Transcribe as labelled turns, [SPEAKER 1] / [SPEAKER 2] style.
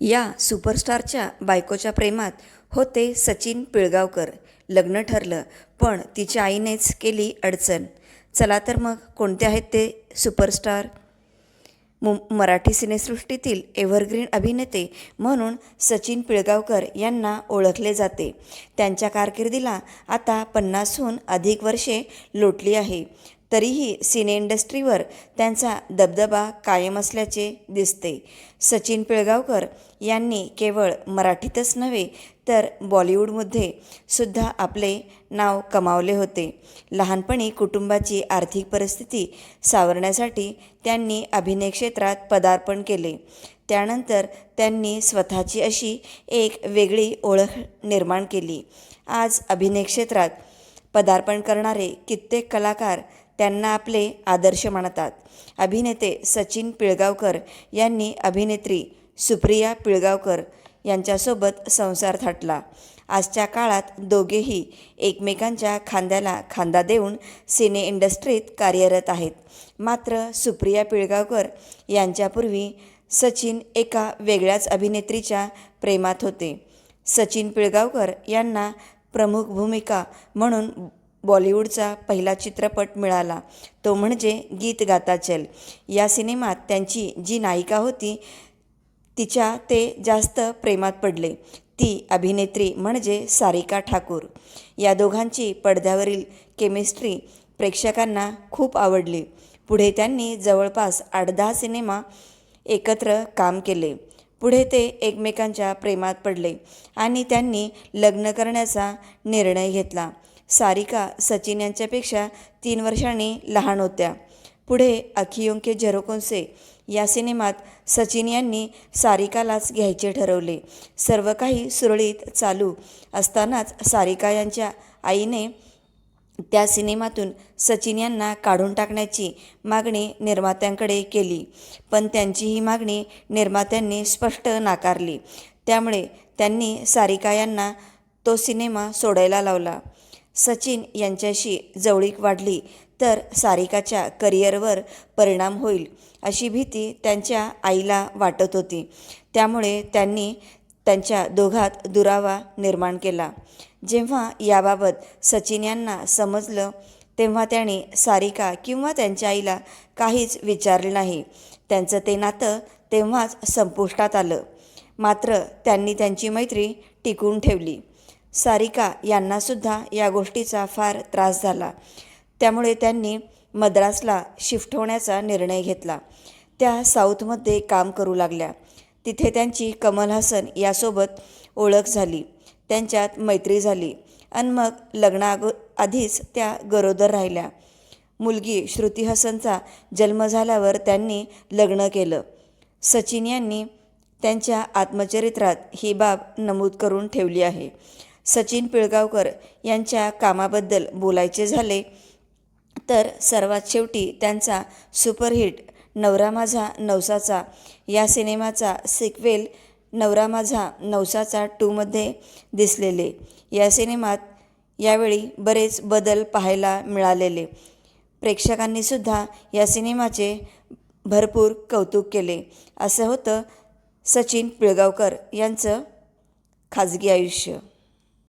[SPEAKER 1] या सुपरस्टारच्या बायकोच्या प्रेमात होते सचिन पिळगावकर. लग्न ठरलं पण तिच्या आईनेच केली अडचण. चला तर मग कोणते आहेत ते सुपरस्टार? मु मराठी सिनेसृष्टीतील एव्हरग्रीन अभिनेते म्हणून सचिन पिळगावकर यांना ओळखले जाते. त्यांच्या कारकिर्दीला आता पन्नासहून अधिक वर्षे लोटली आहे. तरीही सिने इंडस्ट्रीवर त्यांचा दबदबा कायम असल्याचे दिसते. सचिन पिळगावकर यांनी केवळ मराठीतच नव्हे तर बॉलिवूडमध्ये सुद्धा आपले नाव कमावले होते. लहानपणी कुटुंबाची आर्थिक परिस्थिती सावरण्यासाठी त्यांनी अभिनय क्षेत्रात पदार्पण केले. त्यानंतर त्यांनी स्वतःची अशी एक वेगळी ओळख निर्माण केली. आज अभिनय क्षेत्रात पदार्पण करणारे कित्येक कलाकार त्यांना आपले आदर्श मानतात अभिनेते सचिन पिळगावकर यांनी अभिनेत्री सुप्रिया पिळगावकर यांच्यासोबत संसार थाटला. आजच्या काळात दोघेही एकमेकांच्या खांद्याला खांदा देऊन सिने इंडस्ट्रीत कार्यरत आहेत. मात्र सुप्रिया पिळगावकर यांच्यापूर्वी सचिन एका वेगळ्याच अभिनेत्रीच्या प्रेमात होते. सचिन पिळगावकर यांना प्रमुख भूमिका म्हणून बॉलिवूडचा पहिला चित्रपट मिळाला. तो म्हणजे गीत गाता चल. या सिनेमात त्यांची जी नायिका होती तिच्या ते जास्त प्रेमात पडले. ती अभिनेत्री म्हणजे सारिका ठाकूर. या दोघांची पडद्यावरील केमिस्ट्री प्रेक्षकांना खूप आवडली. पुढे त्यांनी जवळपास आठ दहा सिनेमा एकत्र काम केले. पुढे ते एकमेकांच्या प्रेमात पडले आणि त्यांनी लग्न करण्याचा निर्णय घेतला. सारिका सचिन यांच्यापेक्षा तीन वर्षांनी लहान होत्या. पुढे अखियोंके झरोकोनसे या सिनेमात सचिन यांनी सारिकालाच घ्यायचे ठरवले. सर्व काही सुरळीत चालू असतानाच सारिका यांच्या आईने त्या सिनेमातून सचिन यांना काढून टाकण्याची मागणी निर्मात्यांकडे केली. पण त्यांची ही मागणी निर्मात्यांनी स्पष्ट नाकारली. त्यामुळे त्यांनी सारिका यांना तो सिनेमा सोडायला लावला. सचिन यांच्याशी जवळीक वाढली तर सारिकाच्या करिअरवर परिणाम होईल अशी भीती त्यांच्या आईला वाटत होती. त्यामुळे त्यांनी त्यांच्या दोघात दुरावा निर्माण केला. जेव्हा याबाबत सचिन यांना समजलं तेव्हा त्याने सारिका किंवा त्यांच्या आईला काहीच विचारले नाही. त्यांचं ते नातं तेव्हाच संपुष्टात आलं. मात्र त्यांनी त्यांची मैत्री टिकवून ठेवली. सारिका यांनासुद्धा या गोष्टीचा फार त्रास झाला. त्यामुळे त्यांनी मद्रासला शिफ्ट होण्याचा निर्णय घेतला. त्या साऊथमध्ये काम करू लागल्या. तिथे त्यांची कमल हसन यासोबत ओळख झाली. त्यांच्यात मैत्री झाली. आणि मग लग्नागो आधीच त्या गरोदर राहिल्या. मुलगी श्रुती हसनचा जन्म झाल्यावर त्यांनी लग्न केलं. सचिन यांनी त्यांच्या आत्मचरित्रात ही बाब नमूद करून ठेवली आहे. सचिन पिळगावकर यांच्या कामाबद्दल बोलायचे झाले. तर सर्वात शेवटी त्यांचा सुपरहिट नवरा माझा नवसाचा. या सिनेमाचा सिक्वेल नवरा माझा नवसाचा टूमध्ये दिसलेले. या सिनेमात यावेळी बरेच बदल पाहायला मिळालेले. प्रेक्षकांनीसुद्धा या सिनेमाचे भरपूर कौतुक केले. असं होतं सचिन पिळगावकर यांचं खाजगी आयुष्य.